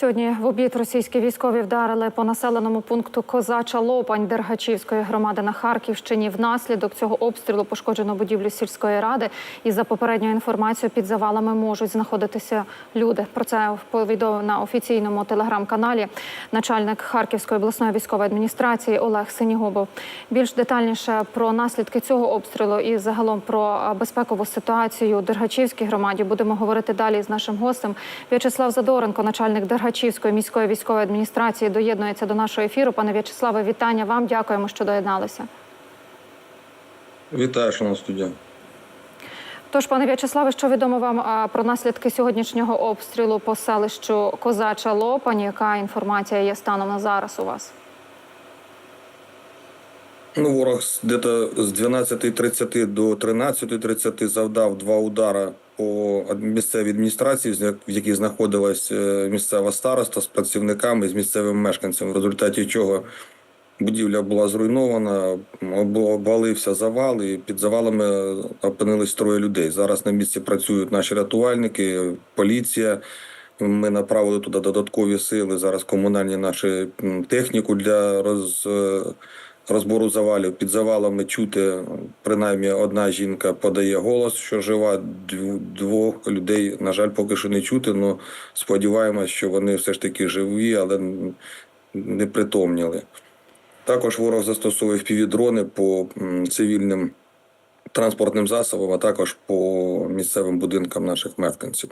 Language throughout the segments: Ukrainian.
Сьогодні в обід російські військові вдарили по населеному пункту Козача Лопань Дергачівської громади на Харківщині. Внаслідок цього обстрілу пошкоджено будівлю сільської ради. І за попередньою інформацією під завалами можуть знаходитися люди. Про це повідомив на офіційному телеграм-каналі начальник Харківської обласної військової адміністрації Олег Синігубов. Більш детальніше про наслідки цього обстрілу і загалом про безпекову ситуацію у Дергачівській громаді будемо говорити далі з нашим гостем. В'ячеслав Задоренко, начальник Дергачівської міської військової адміністрації, доєднується до нашого ефіру. Пане В'ячеславе, вітання вам. Дякуємо, що доєдналися. Вітаю, шановна студія. Тож, пане В'ячеславе, що відомо вам про наслідки сьогоднішнього обстрілу по селищу Козача Лопань? Яка інформація є станом на зараз у вас? Ну, ворог дето з 12.30 до 13.30 завдав два удари по місцевій адміністрації, в якій знаходилась е, місцева староста з працівниками, з місцевими мешканцями, в результаті чого будівля була зруйнована, обвалився завал, і під завалами опинились троє людей. Зараз на місці працюють наші рятувальники, поліція. Ми направили туди додаткові сили. Зараз комунальні наші техніку для роз, е, розбору завалів. Під завалами чути принаймні одна жінка подає голос, що жива. Дв- Двох людей, на жаль, поки що не чути. але сподіваємось, що вони все ж таки живі, але не притомніли. Також ворог застосовує впівдрони по цивільним транспортним засобам, а також по місцевим будинкам наших мешканців.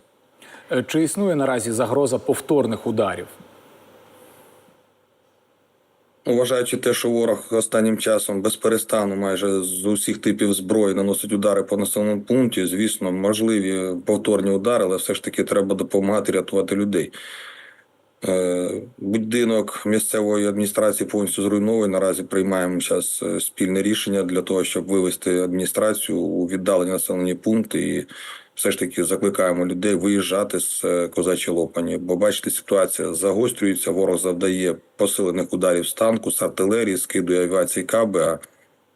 Е, Чи існує наразі загроза повторних ударів? Вважаючи те, що ворог останнім часом без перестану майже з усіх типів зброї наносить удари по населеному пункті, звісно, можливі повторні удари, але все ж таки треба допомагати рятувати людей. Е, Будинок місцевої адміністрації повністю зруйнований. Наразі приймаємо зараз е, спільне рішення для того, щоб вивести адміністрацію у віддалені населені пункти і все ж таки закликаємо людей виїжджати з е, козачої лопані. Бо бачите, ситуація загострюється. Ворог завдає посилених ударів з танку, з артилерії, скидує авіації каби. А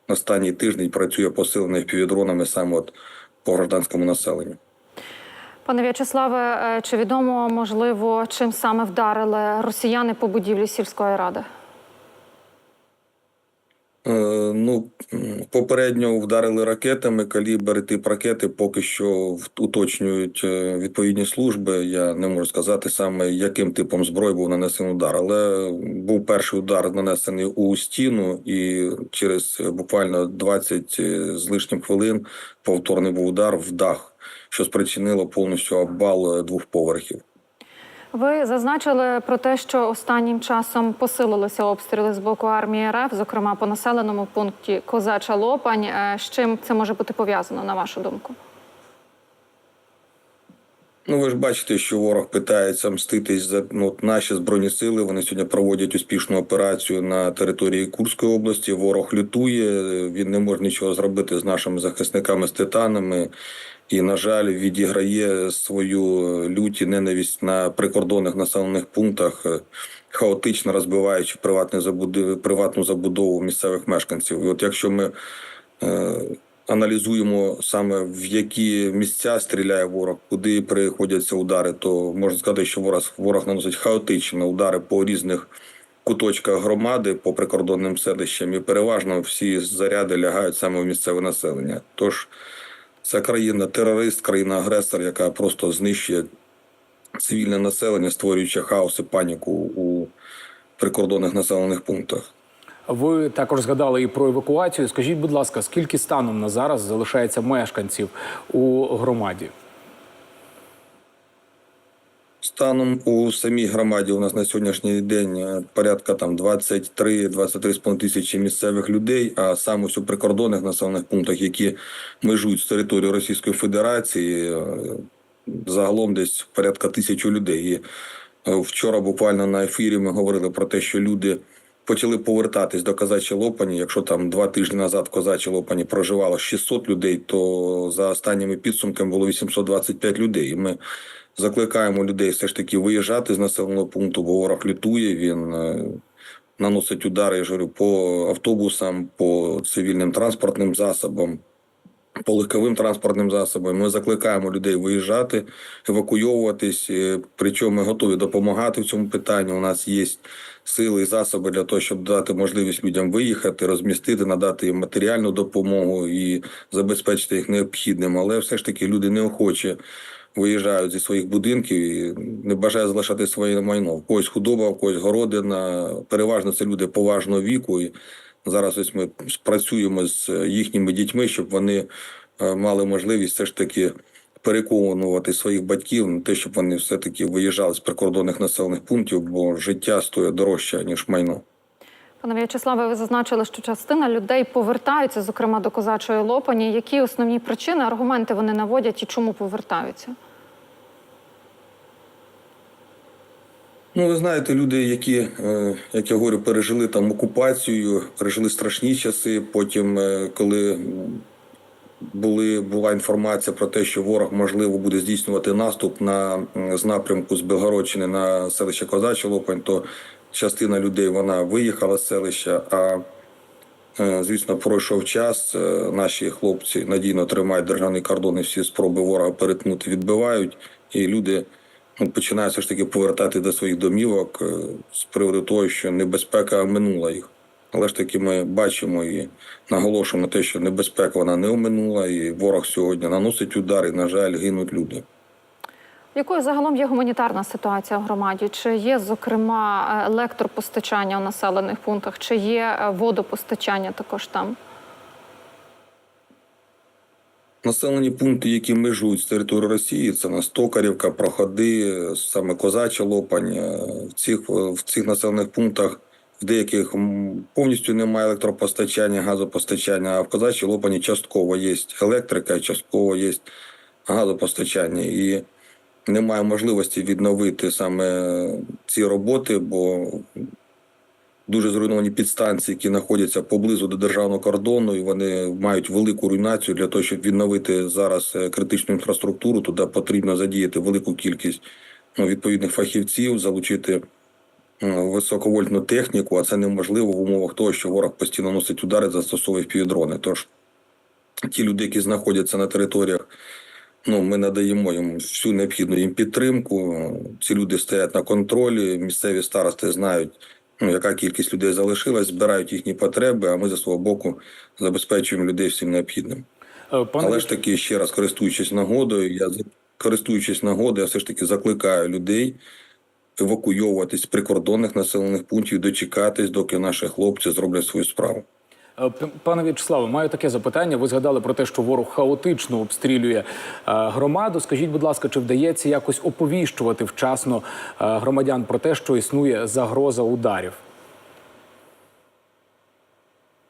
останній тиждень працює посилений півдронами саме от по гражданському населенню. Пане В'ячеславе, е, чи відомо можливо, чим саме вдарили росіяни по будівлі сільської ради? Е, Ну, попередньо вдарили ракетами. Калібр тип ракети поки що уточнюють е, відповідні служби. Я не можу сказати саме, яким типом зброї був нанесений удар. Але був перший удар нанесений у стіну, і через е, буквально 20 з лишнім хвилин повторний був удар в дах, що спричинило повністю обвал е, двох поверхів. Ви зазначили про те, що останнім часом посилилися обстріли з боку армії РФ, зокрема по населеному пункті Козача Лопань. Е, З чим це може бути пов'язано, на вашу думку? Ну, ви ж бачите, що ворог питається мститись за ну, наші збройні сили. Вони сьогодні проводять успішну операцію на території Курської області. Ворог лютує. Він не може нічого зробити з нашими захисниками з титанами. І, на жаль, відіграє свою люті ненависть на прикордонних населених пунктах, хаотично розбиваючи приватну забудову місцевих мешканців. І от якщо ми е, аналізуємо саме в які місця стріляє ворог, куди приходяться удари, то можна сказати, що ворог, ворог наносить хаотично удари по різних куточках громади, по прикордонним селищам, і переважно всі заряди лягають саме в місцеве населення. Тож це країна-терорист, країна-агресор, яка просто знищує цивільне населення, створюючи хаос і паніку у прикордонних населених пунктах. Ви також згадали і про евакуацію. Скажіть, будь ласка, скільки станом на зараз залишається мешканців у громаді? Станом у самій громаді у нас на сьогоднішній день е, порядка там 23-23,5 тисячі місцевих людей, а саме у прикордонних населених пунктах, які межують з територією Російської Федерації, е, загалом десь порядка тисячі людей. І е, вчора буквально на ефірі ми говорили про те, що люди почали повертатись до Казачі Лопані. Якщо там два тижні назад в Козачій Лопані проживало 600 людей, то за останніми підсумками було 825 людей. І ми закликаємо людей все ж таки виїжджати з населеного пункту, бо ворог лютує. Він е, наносить удари я говорю, по автобусам, по цивільним транспортним засобам. По легковим транспортним засобам. Ми закликаємо людей виїжджати, евакуйовуватись. е, Причому ми готові допомагати в цьому питанні. У нас є сили і засоби для того, щоб дати можливість людям виїхати, розмістити, надати їм матеріальну допомогу і забезпечити їх необхідним. Але все ж таки люди неохоче виїжджають зі своїх будинків і не бажають залишати своє майно. В когось худоба, в когось городина. Переважно це люди поважного віку. І зараз ось ми працюємо з їхніми дітьми, щоб вони е, мали можливість все ж таки переконувати своїх батьків на те, щоб вони все таки виїжджали з прикордонних населених пунктів, бо життя стоїть дорожче ніж майно. Пане В'ячеславе, ви зазначили, що частина людей повертаються, зокрема до козачої лопані. Які основні причини, аргументи вони наводять і чому повертаються? Ну, ви знаєте, люди, які, е, як я говорю, пережили там окупацію, пережили страшні часи. Потім, е, коли були, була інформація про те, що ворог можливо буде здійснювати наступ на з напрямку з Белгородщини на селище Козача Лопань, то частина людей вона виїхала з селища. А е, звісно, пройшов час. Наші хлопці надійно тримають державний кордон і всі спроби ворога перетнути відбивають, і люди починають все ж таки повертати до своїх домівок е, з приводу того, що небезпека минула їх. Але ж таки ми бачимо і наголошуємо на те, що небезпека вона не оминула, і ворог сьогодні наносить удари. На жаль, гинуть люди. Якою загалом є гуманітарна ситуація в громаді? Чи є, зокрема, е, електропостачання у населених пунктах, чи є е, водопостачання також там? Населені пункти, які межують з територією Росії, це на Токарівка, Проходи, саме Козача Лопань. Е, В цих, в цих населених пунктах в деяких повністю немає електропостачання, газопостачання, а в Козачій Лопані частково є електрика, частково є газопостачання. І немає можливості відновити саме ці роботи, бо дуже зруйновані підстанції, які знаходяться поблизу до державного кордону, і вони мають велику руйнацію для того, щоб відновити зараз е, критичну інфраструктуру. Туди потрібно задіяти велику кількість ну, відповідних фахівців, залучити ну, високовольтну техніку, а це неможливо в умовах того, що ворог постійно носить удари, застосовує півдрони. Тож ті люди, які знаходяться на територіях. Ну, ми надаємо їм всю необхідну їм підтримку. Ці люди стоять на контролі. Місцеві старости знають, яка кількість людей залишилась, збирають їхні потреби. А ми за свого боку забезпечуємо людей всім необхідним. Е, Пане Але ж таки, ще раз користуючись нагодою, я користуючись нагодою, я все ж таки закликаю людей евакуйовуватись з прикордонних населених пунктів, дочекатись, доки наші хлопці зроблять свою справу. Е, Пане В'ячеславе, маю таке запитання. Ви згадали про те, що ворог хаотично обстрілює е, громаду. Скажіть, будь ласка, чи вдається якось оповіщувати вчасно е, громадян про те, що існує загроза ударів?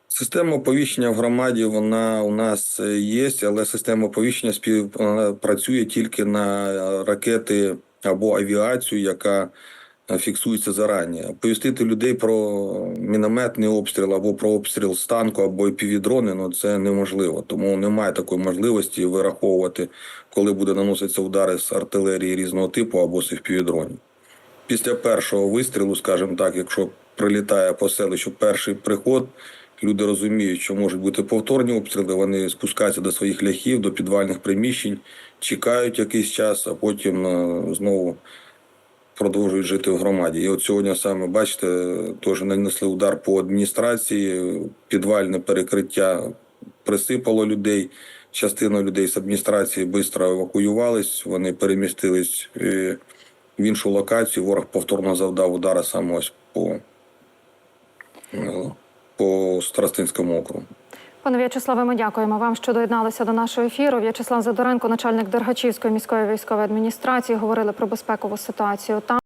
Система оповіщення в громаді вона у нас є, але система оповіщення спів вона працює тільки на ракети або авіацію, яка е, фіксується зарані. Повістити людей про мінометний обстріл або про обстріл з танку або півдрони, ну це неможливо. Тому немає такої можливості вираховувати, коли буде наноситися удари з артилерії різного типу або з півдронів. Після першого вистрілу, скажімо так, якщо прилітає по селищу перший приход, люди розуміють, що можуть бути повторні обстріли. Вони спускаються до своїх ляхів, до підвальних приміщень, чекають якийсь час, а потім е, знову продовжують жити в громаді. І от сьогодні саме бачите, теж нанесли удар по адміністрації, підвальне перекриття присипало людей. Частина людей з адміністрації швидко евакуювались, вони перемістились е, в іншу локацію. Ворог повторно завдав удари саме ось по, е, по Старостинському округу. Пане В'ячеславе, ми дякуємо вам, що доєдналися до нашого ефіру. В'ячеслав Задоренко, начальник Дергачівської міської військової адміністрації, говорили про безпекову ситуацію там.